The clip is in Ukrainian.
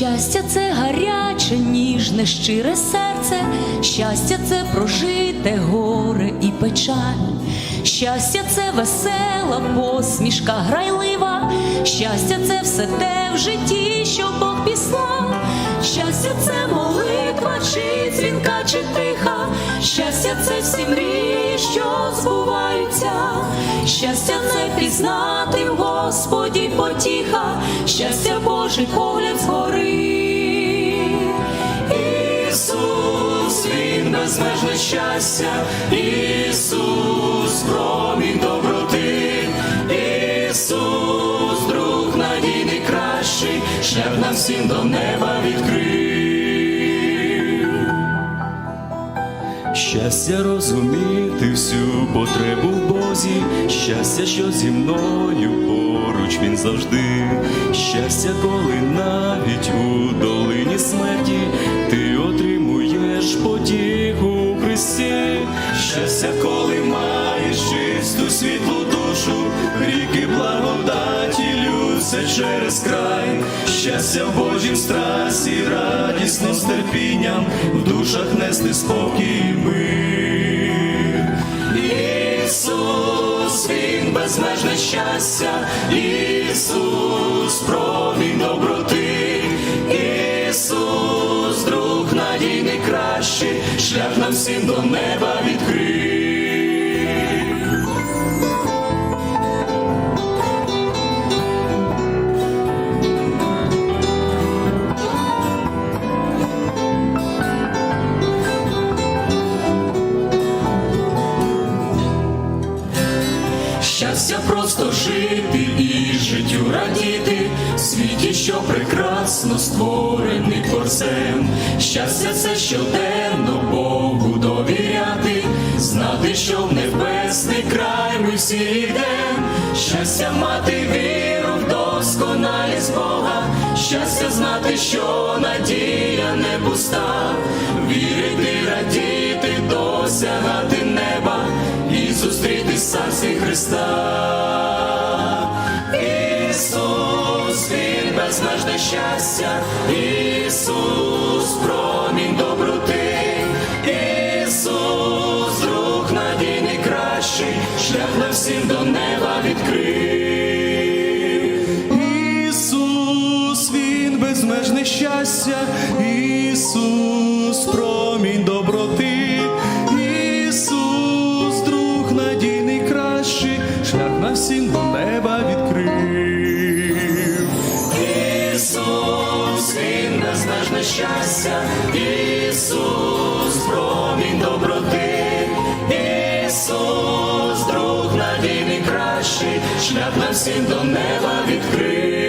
Щастя це гаряче, ніжне, щире серце, щастя це прожите горе і печаль. Щастя це весела посмішка грайлива, щастя це все те в житті, що Бог післав. Щастя це молитва, чи дзвінка, чи тиха, щастя це всі мрії, що збуваються. Щастя це пізнати потіха, щастя Божий погляд згори. Ісус, Він безмежне щастя, Ісус, промінь доброти, Ісус, друг надійний кращий, шлях нам всім до неба відкрив. Щастя розуміти всю потребу в Бозі, щастя, що зі мною поруч він завжди, щастя, коли навіть у долині смерті ти отримуєш потіху у Христі, щастя, коли маєш через край, щастя в Божім страсі, радісно з терпінням, в душах нести спокій мир. Ісус, Він безмежне щастя, Ісус, промінь доброти, Ісус, друг надійний кращий, шлях нам всім до неба відкрив. Щастя просто жити і життю радіти, в світі, що прекрасно створений творцем. Щастя це щоденно Богу довіряти, знати, що в небесний край ми всі йдем. Щастя мати віру в досконалість Бога, щастя знати, що надія не пуста, вірити, радіти, досягати зустріти царстві Христа. Ісус, Він безмежне щастя, Ісус, промінь доброти, Ісус, друг надійний кращий, шлях на всім до неба відкрив. Ісус, Він безмежне щастя, всім до неба відкрив. Ісус, Він безмежне щастя, Ісус, промінь доброти, Ісус, друг надійний кращий, шлях нам всім до неба відкрив.